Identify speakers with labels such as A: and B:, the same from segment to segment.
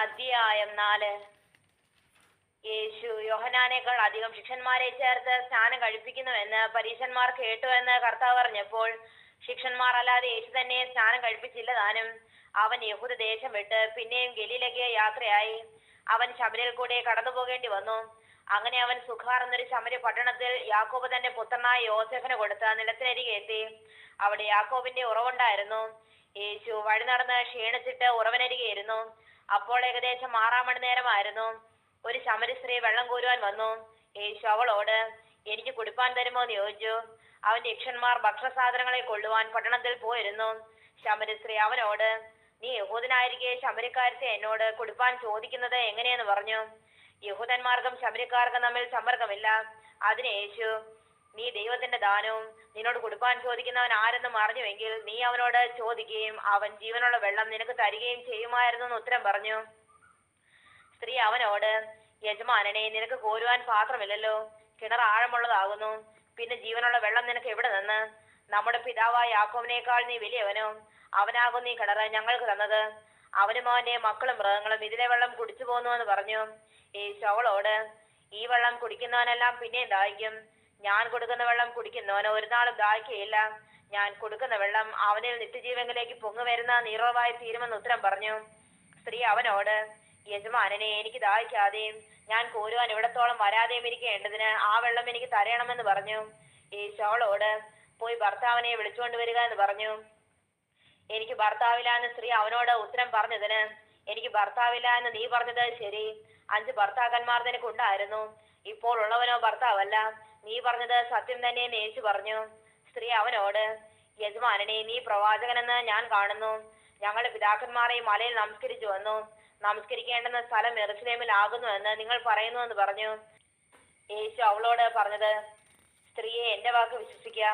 A: അധ്യായം നാല്. യേശു യോഹനാനേക്കാൾ അധികം ശിക്ഷന്മാരെ ചേർത്ത് സ്നാനം കഴിപ്പിക്കുന്നുവെന്ന് പരീശന്മാർ കേട്ടു എന്ന് കർത്താവ് പറഞ്ഞപ്പോൾ ശിക്ഷന്മാർ അല്ലാതെ യേശു തന്നെ സ്നാനം കഴിപ്പിച്ചില്ല താനും. അവൻ യഹൂദ ദേശം വിട്ട് പിന്നെയും ഗലിയിലേക്ക് യാത്രയായി. അവൻ ശബരിൽ കൂടെ കടന്നു പോകേണ്ടി വന്നു. അങ്ങനെ അവൻ സുഖാർ എന്നൊരു ശമര പട്ടണത്തിൽ യാക്കോബ് തന്റെ പുത്രനായ യോസെഫിന് കൊടുത്ത നിലത്തിനരികെ എത്തി. അവിടെ യാക്കോബിന്റെ ഉറവുണ്ടായിരുന്നു. യേശു വഴി നടന്ന് ക്ഷീണിച്ചിട്ട് ഉറവനരികെ ഇരുന്നു. അപ്പോൾ ഏകദേശം ആറാം മണി നേരമായിരുന്നു. ഒരു ശമരി സ്ത്രീ വെള്ളം കോരുവാൻ വന്നു. യേശു അവളോട് എനിക്ക് കുടിപ്പാൻ തരുമോ? എന്ന് ചോദിച്ചു. അവൻ യക്ഷന്മാർ ഭക്ഷണസാധനങ്ങളെ കൊള്ളുവാൻ പട്ടണത്തിൽ പോയിരുന്നു. ശമരി സ്ത്രീ അവനോട് നീ യഹൂദനായിരിക്കെ ശമരിക്കാരത്തെ എന്നോട് കുടിപ്പാൻ ചോദിക്കുന്നത് എങ്ങനെയെന്ന് പറഞ്ഞു. യഹൂദന്മാർക്കും ശമരിക്കാർക്കും തമ്മിൽ സമ്പർക്കമില്ല. അതിന് യേശു നീ ദൈവത്തിന്റെ ദാനവും നിന്നോട് കൊടുക്കാൻ ചോദിക്കുന്നവൻ ആരെന്ന് അറിഞ്ഞുവെങ്കിൽ നീ അവനോട് ചോദിക്കുകയും അവൻ ജീവനുള്ള വെള്ളം നിനക്ക് തരികയും ചെയ്യുമായിരുന്നു എന്ന് ഉത്തരം പറഞ്ഞു. സ്ത്രീ അവനോട് യജമാനനെ നിനക്ക് കോരുവാൻ പാത്രമില്ലല്ലോ. കിണർ ആഴമുള്ളതാകുന്നു. പിന്നെ ജീവനുള്ള വെള്ളം നിനക്ക് എവിടെ നിന്ന്? നമ്മുടെ പിതാവായ യാക്കോവിനേക്കാൾ നീ വലിയവനോ? അവനാകും നീ കിണറ് ഞങ്ങൾക്ക് തന്നത്. അവനും അവന്റെ മക്കളും മൃഗങ്ങളും ഇതിലെ വെള്ളം കുടിച്ചു പോന്നു എന്ന് പറഞ്ഞു. ഈ അവളോട് ഈ വെള്ളം കുടിക്കുന്നവനെല്ലാം പിന്നെയും ദാഹിക്കും. ഞാൻ കൊടുക്കുന്ന വെള്ളം കുടിക്കുന്നവന് ഒരു നാളും ദാഹിക്കുകയില്ല ഞാൻ കൊടുക്കുന്ന വെള്ളം അവനിൽ നിത്യജീവനിലേക്ക് പൊങ്ങു വരുന്ന നീറവായി തീരുമെന്ന് ഉത്തരം പറഞ്ഞു. സ്ത്രീ അവനോട് യജമാനനെ എനിക്ക് ദാഹിക്കാതെയും ഞാൻ കോരുവാൻ ഇവിടത്തോളം വരാതെയും ഇരിക്കേണ്ടതിന് ആ വെള്ളം എനിക്ക് തരയണമെന്ന് പറഞ്ഞു. ഈ അവളോട് പോയി ഭർത്താവിനെ വിളിച്ചുകൊണ്ട് വരിക എന്ന് പറഞ്ഞു. എനിക്ക് ഭർത്താവില്ല എന്ന് സ്ത്രീ അവനോട് ഉത്തരം പറഞ്ഞതിന് എനിക്ക് ഭർത്താവില്ല എന്ന് നീ പറഞ്ഞത് ശരി. അഞ്ച് ഭർത്താക്കന്മാർ നിനക്കുണ്ടായിരുന്നു. ഇപ്പോൾ ഉള്ളവനോ ഭർത്താവല്ല. നീ പറഞ്ഞത് സത്യം തന്നെ എന്ന് യേശു പറഞ്ഞു. സ്ത്രീ അവനോട് യജമാനനെ നീ പ്രവാചകനെന്ന് ഞാൻ കാണുന്നു. ഞങ്ങളുടെ പിതാക്കന്മാരെ മലയിൽ നമസ്കരിച്ചു വന്നു. നമസ്കരിക്കേണ്ടുന്ന സ്ഥലം എറുസലേമിൽ ആകുന്നു എന്ന് നിങ്ങൾ പറയുന്നു എന്ന് പറഞ്ഞു. യേശു അവളോട് പറഞ്ഞത് സ്ത്രീയെ എന്റെ വാക്ക് വിശ്വസിക്ക.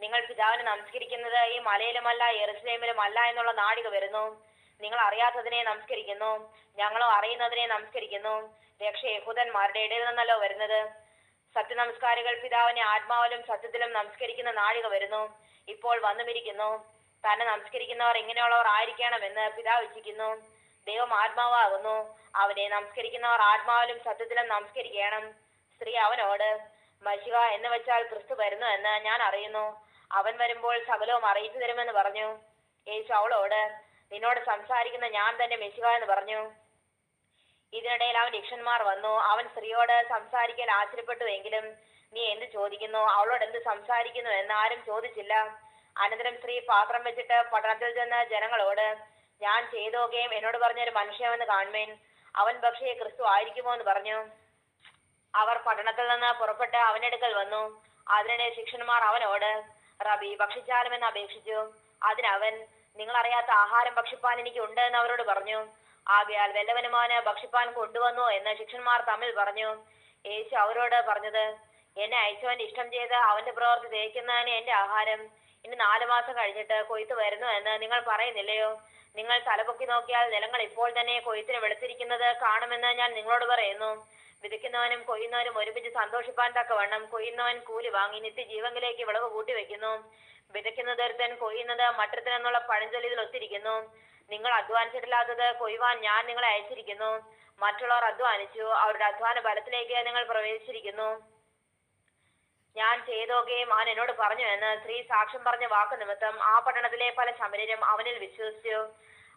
A: നിങ്ങൾ പിതാവിനെ നമസ്കരിക്കുന്നത് ഈ മലയിലുമല്ല എറുസലേമിലും അല്ല എന്നുള്ള നാടിക വരുന്നു. നിങ്ങൾ അറിയാത്തതിനെ നമസ്കരിക്കുന്നു. ഞങ്ങളോ അറിയുന്നതിനെ നമസ്കരിക്കുന്നു. രക്ഷ യഹൂദന്മാരുടെ ഇടയിൽ നിന്നല്ലോ വരുന്നത്. സത്യനമസ്കാരികൾ പിതാവിനെ ആത്മാവിലും സത്യത്തിലും നമസ്കരിക്കുന്ന നാഴിക വരുന്നു. ഇപ്പോൾ വന്നുമിരിക്കുന്നു. തന്നെ നമസ്കരിക്കുന്നവർ ഇങ്ങനെയുള്ളവർ ആയിരിക്കണമെന്ന് പിതാവ് ഇച്ഛിക്കുന്നു. ദൈവം ആത്മാവാകുന്നു. അവനെ നമസ്കരിക്കുന്നവർ ആത്മാവിലും സത്യത്തിലും നമസ്കരിക്കണം. സ്ത്രീ അവനോട് മഷിക എന്ന് വെച്ചാൽ ക്രിസ്തു വരുന്നു എന്ന് ഞാൻ അറിയുന്നു. അവൻ വരുമ്പോൾ സകലവും അറിയിച്ചു തരുമെന്ന് പറഞ്ഞു. യേശു അവളോട് നിന്നോട് സംസാരിക്കുന്ന ഞാൻ തന്നെ മെഷിക എന്ന് പറഞ്ഞു. ഇതിനിടയിൽ അവൻ യക്ഷന്മാർ വന്നു. അവൻ സ്ത്രീയോട് സംസാരിക്കാൻ ആശ്ചര്യപ്പെട്ടുവെങ്കിലും നീ എന്ത് ചോദിക്കുന്നു? അവളോട് എന്ത് സംസാരിക്കുന്നു എന്ന് ആരും ചോദിച്ചില്ല. അനന്തരം സ്ത്രീ പാത്രം വെച്ചിട്ട് പട്ടണത്തിൽ ചെന്ന ജനങ്ങളോട് ഞാൻ ചെയ്തോകയും എന്നോട് പറഞ്ഞൊരു മനുഷ്യമെന്ന് കാണുമേൻ. അവൻ പക്ഷേ ക്രിസ്തു ആയിരിക്കുമോ എന്ന് പറഞ്ഞു. അവർ പട്ടണത്തിൽ നിന്ന് പുറപ്പെട്ട് അവനെടുക്കൽ വന്നു. അതിനിടെ ശിക്ഷന്മാർ അവനോട് റബി ഭക്ഷിച്ചാലുമെന്ന് അപേക്ഷിച്ചു. അതിനവൻ നിങ്ങൾ അറിയാത്ത ആഹാരം ഭക്ഷിപ്പാൻ എനിക്ക് ഉണ്ട് എന്ന് അവരോട് പറഞ്ഞു. ആകയാൽ വല്ലവനുമാന് ഭക്ഷിപ്പാൻ കൊണ്ടുവന്നു എന്ന് ശിഷ്യന്മാർ തമ്മിൽ പറഞ്ഞു. യേശു അവരോട് പറഞ്ഞത് എന്നെ അയച്ചവന്റെ ഇഷ്ടം ചെയ്ത് അവന്റെ പ്രവൃത്തി തേക്കുന്നതിന് എന്റെ ആഹാരം. ഇനി നാലു മാസം കഴിഞ്ഞിട്ട് കൊയ്ത്ത് വരുന്നു എന്ന് നിങ്ങൾ പറയുന്നില്ലയോ? നിങ്ങൾ തലപൊക്കി നോക്കിയാൽ നിലങ്ങൾ ഇപ്പോൾ തന്നെ കൊയ്ത്തിന് വെളുത്തിരിക്കുന്നത് കാണുമെന്ന് ഞാൻ നിങ്ങളോട് പറയുന്നു. വിതയ്ക്കുന്നവനും കൊയ്യുന്നവനും ഒരുമിച്ച് സന്തോഷിപ്പാൻ തക്കവണ്ണം കൊയ്യുന്നവൻ കൂലി വാങ്ങി നിത്യജീവങ്കിലേക്ക് വിളവ് കൂട്ടിവെക്കുന്നു. വിതയ്ക്കുന്നത് ഒരുത്തൻ കൊയ്യുന്നത് മറ്റൊരുത്തൻ എന്നുള്ള പഴഞ്ചൊല്ലി ഇതിൽ ഒത്തിരിക്കുന്നു. നിങ്ങൾ അധ്വാനിച്ചിട്ടില്ലാത്തത് കൊയ്യുവാൻ ഞാൻ നിങ്ങളെ അയച്ചിരിക്കുന്നു. മറ്റുള്ളവർ അധ്വാനിച്ചു അവരുടെ അധ്വാന ഫലത്തിലേക്ക് നിങ്ങൾ പ്രവേശിച്ചിരിക്കുന്നു. ഞാൻ ചെയ്തോകയും അവൻ എന്നോട് പറഞ്ഞു എന്ന് സ്ത്രീ സാക്ഷ്യം പറഞ്ഞ വാക്ക് നിമിത്തം ആ പട്ടണത്തിലെ പല ശമരരും അവനിൽ വിശ്വസിച്ചു.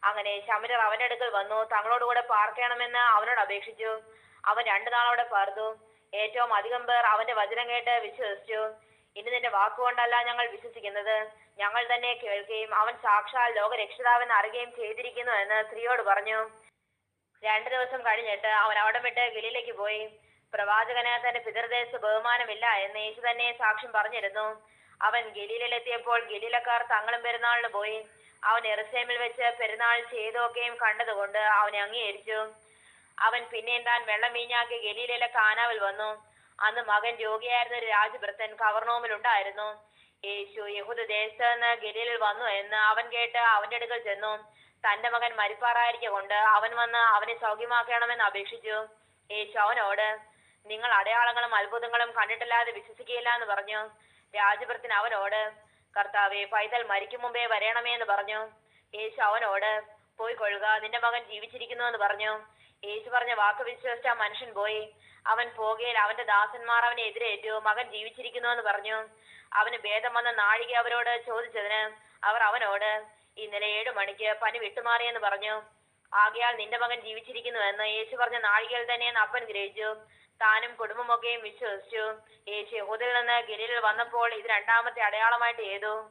A: അങ്ങനെ ശമരർ അവന്റെ അടുക്കൽ വന്നു തങ്ങളോടുകൂടെ പാർക്കണമെന്ന് അവനോട് അപേക്ഷിച്ചു. അവൻ രണ്ടു നാളോടെ പാർത്തു. ഏറ്റവും അധികം പേർ അവന്റെ വചനം കേട്ട് വിശ്വസിച്ചു. ഇനി നിന്റെ വാക്കുകൊണ്ടല്ല ഞങ്ങൾ വിശ്വസിക്കുന്നത്. ഞങ്ങൾ തന്നെ കേൾക്കുകയും അവൻ സാക്ഷാൽ ലോകരക്ഷിതാവെന്ന് അറിയുകയും ചെയ്തിരിക്കുന്നു എന്ന് സ്ത്രീയോട് പറഞ്ഞു. രണ്ടു ദിവസം കഴിഞ്ഞിട്ട് അവൻ അവിടെ വിട്ട് ഗലിയിലേക്ക് പോയി. പ്രവാചകന് തന്റെ പിതൃദേശ ബഹുമാനമില്ല എന്ന് യേശു തന്നെ സാക്ഷ്യം പറഞ്ഞിരുന്നു. അവൻ ഗലീലിലെത്തിയപ്പോൾ ഗലീലക്കാർ തങ്ങളും പെരുന്നാളിന് പോയി. അവൻ എറുസേമിൽ വെച്ച് പെരുന്നാൾ ചെയ്തൊക്കെയും കണ്ടതുകൊണ്ട് അവനെ അംഗീകരിച്ചു. അവൻ പിന്നെയും താൻ വെള്ളം വീഞ്ഞാക്കി ഗലീലയിലെ കാനാവിൽ വന്നു. അന്ന് മകൻ രോഗിയായിരുന്ന രാജഭൃത്തൻ കവർണോമിലുണ്ടായിരുന്നു യേശു യഹൂദ ദേശത്ത് നിന്ന് ഗലീലിൽ വന്നു എന്ന് അവൻ കേട്ട് അവന്റെ അടുക്കൽ ചെന്നു. തന്റെ മകൻ മരിപ്പാറായിരിക്കെ കൊണ്ട് അവൻ വന്ന് അവനെ സൗഖ്യമാക്കണമെന്ന് അപേക്ഷിച്ചു. യേശു അവനോട് നിങ്ങൾ അടയാളങ്ങളും അത്ഭുതങ്ങളും കണ്ടിട്ടില്ലാതെ വിശ്വസിക്കുകയില്ല എന്ന് പറഞ്ഞു. രാജഭൃത്തിന് അവനോട് കർത്താവെ പൈതൽ മരിക്കും മുമ്പേ വരണമേ എന്ന് പറഞ്ഞു. യേശു അവനോട് പോയി കൊള്ളുക നിന്റെ മകൻ ജീവിച്ചിരിക്കുന്നു എന്ന് പറഞ്ഞു. യേശു പറഞ്ഞ വാക്ക് വിശ്വസിച്ച മനുഷ്യൻ പോയി. അവൻ പോകയിൽ അവന്റെ ദാസന്മാർ അവനെ എതിരേറ്റു. മകൻ ജീവിച്ചിരിക്കുന്നു എന്ന് പറഞ്ഞു. അവന് ഭേദം വന്ന നാഴിക അവരോട് ചോദിച്ചതിന് അവർ അവനോട് ഇന്നലെ ഏഴു മണിക്ക് പനി വിട്ടുമാറിയെന്ന് പറഞ്ഞു. ആകയാൽ നിന്റെ മകൻ ജീവിച്ചിരിക്കുന്നു എന്ന് യേശു പറഞ്ഞ നാഴികയിൽ തന്നെയെന്ന് അപ്പൻ ഗ്രഹിച്ചു. താനും കുടുംബമൊക്കെയും വിശ്വസിച്ചു. യേശു യഹൂദിൽ നിന്ന് ഗിരിയിൽ വന്നപ്പോൾ ഇത് രണ്ടാമത്തെ അടയാളമായിട്ട് ചെയ്തു